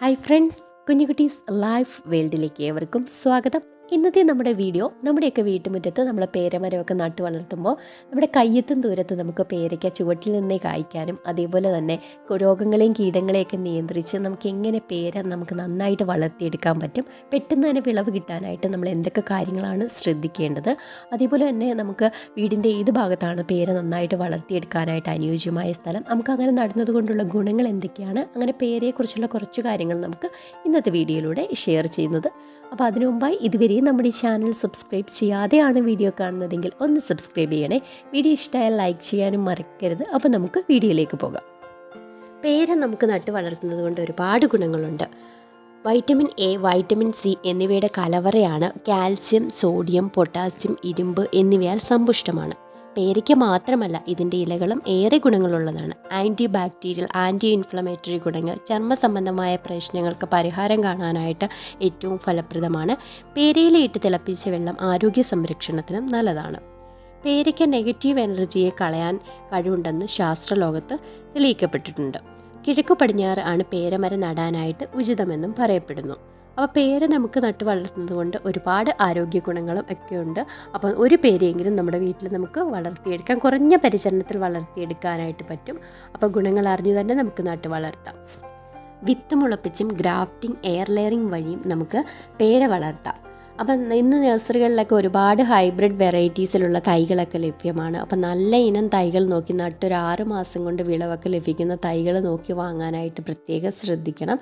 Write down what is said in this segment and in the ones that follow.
Hi friends കുഞ്ഞുകുട്ടീസ് life വേൾഡിലേക്ക് ഏവർക്കും സ്വാഗതം. ഇന്നത്തെ നമ്മുടെ വീഡിയോ നമ്മുടെയൊക്കെ വീട്ടുമുറ്റത്ത് നമ്മൾ പേരമരമൊക്കെ നട്ടു വളർത്തുമ്പോൾ നമ്മുടെ കയ്യെത്തും ദൂരത്ത് നമുക്ക് പേരയ്ക്ക ചുവട്ടിൽ നിന്നേ കായ്ക്കാനും അതേപോലെ തന്നെ രോഗങ്ങളെയും കീടങ്ങളെയൊക്കെ നിയന്ത്രിച്ച് നമുക്ക് എങ്ങനെ പേര നമുക്ക് നന്നായിട്ട് വളർത്തിയെടുക്കാൻ പറ്റും പെട്ടെന്ന് തന്നെ വിളവ് കിട്ടാനായിട്ട് നമ്മൾ എന്തൊക്കെ കാര്യങ്ങളാണ് ശ്രദ്ധിക്കേണ്ടത് അതേപോലെ തന്നെ നമുക്ക് വീടിന്റെ ഏത് ഭാഗത്താണ് പേര നന്നായിട്ട് വളർത്തിയെടുക്കാനായിട്ട് അനുയോജ്യമായ സ്ഥലം നമുക്ക് അങ്ങനെ നടുന്നത് കൊണ്ടുള്ള ഗുണങ്ങൾ എന്തൊക്കെയാണ് അങ്ങനെ പേരയെക്കുറിച്ചുള്ള കുറച്ച് കാര്യങ്ങൾ നമുക്ക് ഇന്നത്തെ വീഡിയോയിലൂടെ ഷെയർ ചെയ്യുന്നത്. അപ്പോൾ അതിനു മുമ്പായി ഇതുവരെയും നമ്മുടെ ചാനൽ സബ്സ്ക്രൈബ് ചെയ്യാതെയാണ് വീഡിയോ കാണുന്നതെങ്കിൽ ഒന്ന് സബ്സ്ക്രൈബ് ചെയ്യണേ. വീഡിയോ ഇഷ്ടമായാൽ ലൈക്ക് ചെയ്യാനും മറക്കരുത്. അപ്പോൾ നമുക്ക് വീഡിയോയിലേക്ക് പോകാം. പേര നമുക്ക് നട്ട് വളർത്തുന്നത് കൊണ്ട് ഒരുപാട് ഗുണങ്ങളുണ്ട്. വൈറ്റമിൻ എ വൈറ്റമിൻ സി എന്നിവയുടെ കലവറയാണ് കാൽസ്യം സോഡിയം പൊട്ടാസ്യം ഇരുമ്പ് എന്നിവയാൽ സമ്പുഷ്ടമാണ്. പേരയ്ക്ക് മാത്രമല്ല ഇതിന്റെ ഇലകളും ഏറെ ഗുണങ്ങളുള്ളതാണ്. ആന്റി ബാക്ടീരിയൽ ആന്റി ഇൻഫ്ലമേറ്ററി ഗുണങ്ങൾ ചർമ്മ സംബന്ധമായ പ്രശ്നങ്ങൾക്ക് പരിഹാരം കാണാനായിട്ട് ഏറ്റവും ഫലപ്രദമാണ്. പേരയിലിട്ട് തിളപ്പിച്ച വെള്ളം ആരോഗ്യ സംരക്ഷണത്തിനും നല്ലതാണ്. പേരയ്ക്ക് നെഗറ്റീവ് എനർജിയെ കളയാൻ കഴിവുണ്ടെന്ന് ശാസ്ത്രലോകത്ത് തെളിയിക്കപ്പെട്ടിട്ടുണ്ട്. കിഴക്കു പടിഞ്ഞാറ് ആണ് പേരമരം നടാനായിട്ട് ഉചിതമെന്നും പറയപ്പെടുന്നു. അപ്പോൾ പേര് നമുക്ക് നട്ടു വളർത്തുന്നത് കൊണ്ട് ഒരുപാട് ആരോഗ്യ ഗുണങ്ങളും ഒക്കെ ഉണ്ട് അപ്പോൾ ഒരു പേരെയെങ്കിലും നമ്മുടെ വീട്ടിൽ നമുക്ക് വളർത്തിയെടുക്കാം. കുറഞ്ഞ പരിചരണത്തിൽ വളർത്തിയെടുക്കാനായിട്ട് പറ്റും. അപ്പോൾ ഗുണങ്ങൾ അറിഞ്ഞു തന്നെ നമുക്ക് നട്ടു വളർത്താം. വിത്ത് മുളപ്പിച്ചും ഗ്രാഫ്റ്റിംഗ് എയർ ലെയറിംഗ് വഴിയും നമുക്ക് പേര വളർത്താം. അപ്പം ഇന്ന് നഴ്സറികളിലൊക്കെ ഒരുപാട് ഹൈബ്രിഡ് വെറൈറ്റീസിലുള്ള തൈകളൊക്കെ ലഭ്യമാണ്. അപ്പം നല്ല ഇനം തൈകൾ നോക്കി നട്ടൊരു ആറ് മാസം കൊണ്ട് വിളവൊക്കെ ലഭിക്കുന്ന തൈകൾ നോക്കി വാങ്ങാനായിട്ട് പ്രത്യേകം ശ്രദ്ധിക്കണം.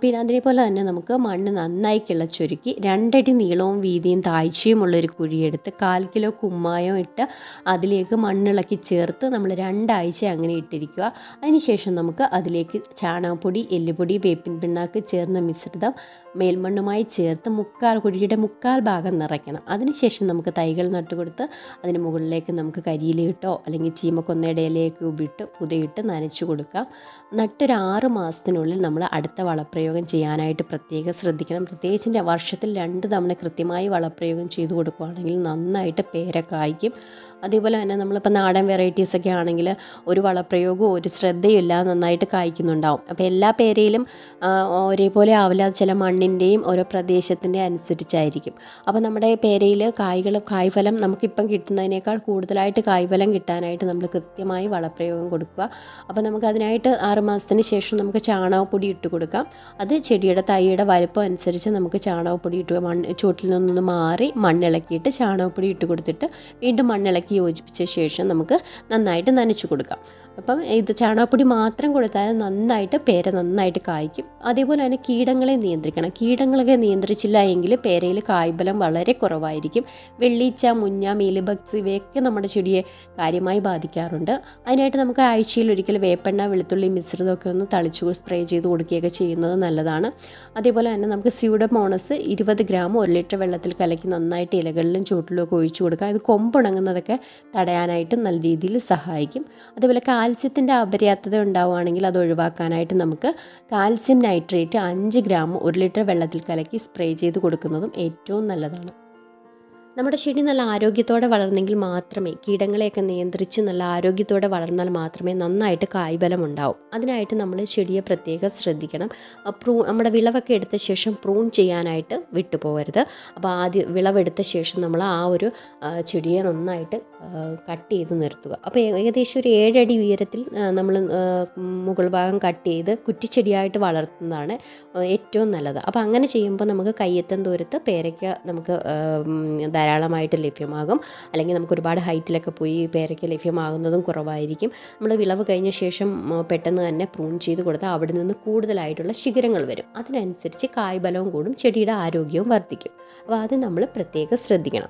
പിന്നെ അതേപോലെ തന്നെ നമുക്ക് മണ്ണ് നന്നായി കിളച്ചൊരുക്കി രണ്ടടി നീളവും വീതിയും താഴ്ചയുമുള്ളൊരു കുഴിയെടുത്ത് കാൽ കിലോ കുമ്മായം ഇട്ട് അതിലേക്ക് മണ്ണിളക്കി ചേർത്ത് നമ്മൾ രണ്ടാഴ്ച അങ്ങനെ ഇട്ടിരിക്കുക. അതിനുശേഷം നമുക്ക് അതിലേക്ക് ചാണകപ്പൊടി എല്ലുപൊടി വേപ്പിൻ പിണ്ണാക്ക് ചേർന്ന മിശ്രിതം മേൽമണ്ണുമായി ചേർത്ത് മുക്കാൽ കുഴിയുടെ മുക്കാൽ ഭാഗം നിറയ്ക്കണം. അതിനുശേഷം നമുക്ക് തൈകൾ നട്ടുകൊടുത്ത് അതിന് മുകളിലേക്ക് നമുക്ക് കരിയിലിട്ടോ അല്ലെങ്കിൽ ചീമക്കൊന്നയുടെ ഇലയൊക്കെ ഉപിട്ട് പുതയിട്ട് നനച്ചു കൊടുക്കാം. നട്ടൊരു ആറ് മാസത്തിനുള്ളിൽ നമ്മൾ അടുത്ത വളപ്രയോഗം ചെയ്യാനായിട്ട് പ്രത്യേകം ശ്രദ്ധിക്കണം. പ്രത്യേകിച്ച് വർഷത്തിൽ രണ്ട് തവണ കൃത്യമായി വളപ്രയോഗം ചെയ്തു കൊടുക്കുകയാണെങ്കിൽ നന്നായിട്ട് പേര കായ്ക്കും അതേപോലെ തന്നെ നമ്മളിപ്പോൾ നാടൻ വെറൈറ്റീസൊക്കെ ആണെങ്കിൽ ഒരു വളപ്രയോഗവും ഒരു ശ്രദ്ധയില്ല നന്നായിട്ട് കായ്ക്കുന്നുണ്ടാവും. അപ്പോൾ എല്ലാ പേരയിലും ഒരേപോലെ ആവില്ല ചില മണ്ണിന്റെയും ഓരോ പ്രദേശത്തിന്റെ അനുസരിച്ചായിരിക്കും. അപ്പോൾ നമ്മുടെ പേരയിൽ കായ്കൾ കായ്ഫലം നമുക്കിപ്പം കിട്ടുന്നതിനേക്കാൾ കൂടുതലായിട്ട് കായ്ഫലം കിട്ടാനായിട്ട് നമ്മൾ കൃത്യമായി വളപ്രയോഗം കൊടുക്കുക. അപ്പോൾ നമുക്ക് അതിനായിട്ട് ആറ് മാസത്തിന് ശേഷം നമുക്ക് ചാണകപ്പൊടി ഇട്ട് കൊടുക്കാം. അത് ചെടിയുടെ തൈയുടെ വലുപ്പം അനുസരിച്ച് നമുക്ക് ചാണകപ്പൊടി ഇട്ട് മണ്ണ് ചുവട്ടിൽ നിന്നൊന്ന് മാറി മണ്ണിളക്കിയിട്ട് ചാണകപ്പൊടി ഇട്ട് കൊടുത്തിട്ട് വീണ്ടും മണ്ണിളക്കി യോജിപ്പിച്ച ശേഷം നമുക്ക് നന്നായിട്ട് നനച്ചു കൊടുക്കാം. അപ്പം ഇത് ചാണകപ്പൊടി മാത്രം കൊടുത്താൽ നന്നായിട്ട് പേര നന്നായിട്ട് കായ്ക്കും. അതേപോലെ തന്നെ കീടങ്ങളെ നിയന്ത്രിക്കണം. കീടങ്ങളൊക്കെ നിയന്ത്രിച്ചില്ല എങ്കിൽ പേരയിൽ കായ്ബലം വളരെ കുറവായിരിക്കും. വെള്ളീച്ച മുഞ്ഞ മീലിബക്സ് ഇവയൊക്കെ നമ്മുടെ ചെടിയെ കാര്യമായി ബാധിക്കാറുണ്ട്. അതിനായിട്ട് നമുക്ക് ആഴ്ചയിൽ ഒരിക്കൽ വേപ്പെണ്ണ വെളുത്തുള്ളി മിശ്രിതമൊക്കെ ഒന്ന് തളിച്ചു സ്പ്രേ ചെയ്ത് കൊടുക്കുകയൊക്കെ ചെയ്യുന്നത് നല്ലതാണ്. അതേപോലെ തന്നെ നമുക്ക് സ്യൂഡമോണസ് ഇരുപത് ഗ്രാം ഒരു ലിറ്റർ വെള്ളത്തിൽ കലക്കി നന്നായിട്ട് ഇലകളിലും ചൂട്ടിലും ഒക്കെ ഒഴിച്ചു കൊടുക്കുക. ഇത് കൊമ്പുണങ്ങുന്നതൊക്കെ തടയാനായിട്ട് നല്ല രീതിയിൽ സഹായിക്കും. അതുപോലെ കാൽസ്യത്തിന്റെ അപര്യാപ്തത ഉണ്ടാവുകയാണെങ്കിൽ അത് ഒഴിവാക്കാനായിട്ട് നമുക്ക് കാൽസ്യം നൈട്രേറ്റ് അഞ്ച് ഗ്രാം ഒരു ലിറ്റർ വെള്ളത്തിൽ കലക്കി സ്പ്രേ ചെയ്ത് കൊടുക്കുന്നതും ഏറ്റവും നല്ലതാണ്. നമ്മുടെ ചെടി നല്ല ആരോഗ്യത്തോടെ വളർന്നെങ്കിൽ മാത്രമേ കീടങ്ങളെയൊക്കെ നിയന്ത്രിച്ച് നല്ല ആരോഗ്യത്തോടെ വളർന്നാൽ മാത്രമേ നന്നായിട്ട് കായ്ബലം ഉണ്ടാവും. അതിനായിട്ട് നമ്മൾ ചെടിയെ പ്രത്യേകം ശ്രദ്ധിക്കണം. പ്രൂ നമ്മുടെ വിളവൊക്കെ എടുത്ത ശേഷം പ്രൂൺ ചെയ്യാനായിട്ട് വിട്ടുപോകരുത്. അപ്പോൾ ആദ്യം വിളവെടുത്ത ശേഷം നമ്മൾ ആ ഒരു ചെടിയെ നന്നായിട്ട് കട്ട് ചെയ്ത് നിർത്തുക. അപ്പോൾ ഏകദേശം ഒരു ഏഴടി ഉയരത്തിൽ നമ്മൾ മുകൾ ഭാഗം കട്ട് ചെയ്ത് കുറ്റിച്ചെടിയായിട്ട് വളർത്തുന്നതാണ് ഏറ്റവും നല്ലത്. അപ്പോൾ അങ്ങനെ ചെയ്യുമ്പോൾ നമുക്ക് കയ്യെത്തം ദൂരത്ത് പേരയ്ക്ക നമുക്ക് ധാരാളമായിട്ട് ലഭ്യമാകും. അല്ലെങ്കിൽ നമുക്ക് ഒരുപാട് ഹൈറ്റിലൊക്കെ പോയി പേരയ്ക്ക് ലഭ്യമാകുന്നതും കുറവായിരിക്കും. നമ്മൾ വിളവ് കഴിഞ്ഞ ശേഷം പെട്ടെന്ന് തന്നെ പ്രൂൺ ചെയ്ത് കൊടുത്താൽ അവിടെ നിന്ന് കൂടുതലായിട്ടുള്ള ശിഖരങ്ങൾ വരും. അതിനനുസരിച്ച് കായ്ബലവും കൂടും ചെടിയുടെ ആരോഗ്യവും വർദ്ധിക്കും. അപ്പോൾ അത് നമ്മൾ പ്രത്യേകം ശ്രദ്ധിക്കണം.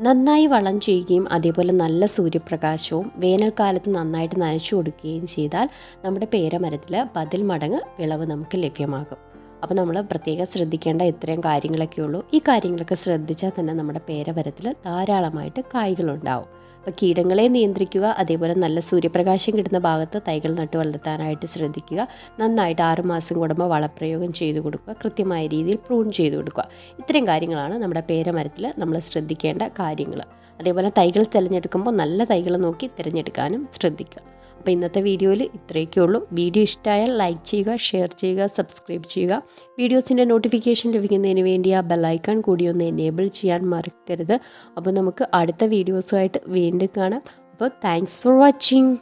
നന്നായി വളം ചെയ്യുകയും അതേപോലെ നല്ല സൂര്യപ്രകാശവും വേനൽക്കാലത്ത് നന്നായിട്ട് നനച്ചു കൊടുക്കുകയും ചെയ്താൽ നമ്മുടെ പേരമരത്തിൽ പതിൽ മടങ്ങ് വിളവ് നമുക്ക് ലഭ്യമാകും. അപ്പോൾ നമ്മൾ പ്രത്യേകം ശ്രദ്ധിക്കേണ്ട ഇത്രയും കാര്യങ്ങളൊക്കെ ഉള്ളൂ. ഈ കാര്യങ്ങളൊക്കെ ശ്രദ്ധിച്ചാൽ തന്നെ നമ്മുടെ പേരവരത്തിൽ ധാരാളമായിട്ട് കായ്കളുണ്ടാവും. അപ്പോൾ കീടങ്ങളെ നിയന്ത്രിക്കുക അതേപോലെ നല്ല സൂര്യപ്രകാശം കിട്ടുന്ന ഭാഗത്ത് തൈകൾ നട്ട് വളർത്താനായിട്ട് ശ്രദ്ധിക്കുക നന്നായിട്ട് ആറുമാസം കൂടുമ്പോൾ വളപ്രയോഗം ചെയ്തു കൊടുക്കുക കൃത്യമായ രീതിയിൽ പ്രൂൺ ചെയ്തു കൊടുക്കുക. ഇത്രയും കാര്യങ്ങളാണ് നമ്മുടെ പേരമരത്തിൽ നമ്മൾ ശ്രദ്ധിക്കേണ്ട കാര്യങ്ങൾ അതേപോലെ തൈകൾ തിരഞ്ഞെടുക്കുമ്പോൾ നല്ല തൈകൾ നോക്കി തിരഞ്ഞെടുക്കാനും ശ്രദ്ധിക്കുക. അപ്പോൾ ഇന്നത്തെ വീഡിയോയിൽ ഇത്രയൊക്കെ ഉള്ളൂ. വീഡിയോ ഇഷ്ടമായാൽ ലൈക്ക് ചെയ്യുക ഷെയർ ചെയ്യുക സബ്സ്ക്രൈബ് ചെയ്യുക. വീഡിയോസിന്റെ നോട്ടിഫിക്കേഷൻ ലഭിക്കുന്നതിന് വേണ്ടി ആ ബെല്ലൈക്കൺ കൂടി ഒന്ന് എനേബിൾ ചെയ്യാൻ മറക്കരുത്. അപ്പോൾ നമുക്ക് അടുത്ത വീഡിയോസുമായിട്ട് വീണ്ടും കാണാം. അപ്പോൾ താങ്ക്സ് ഫോർ വാച്ചിങ്.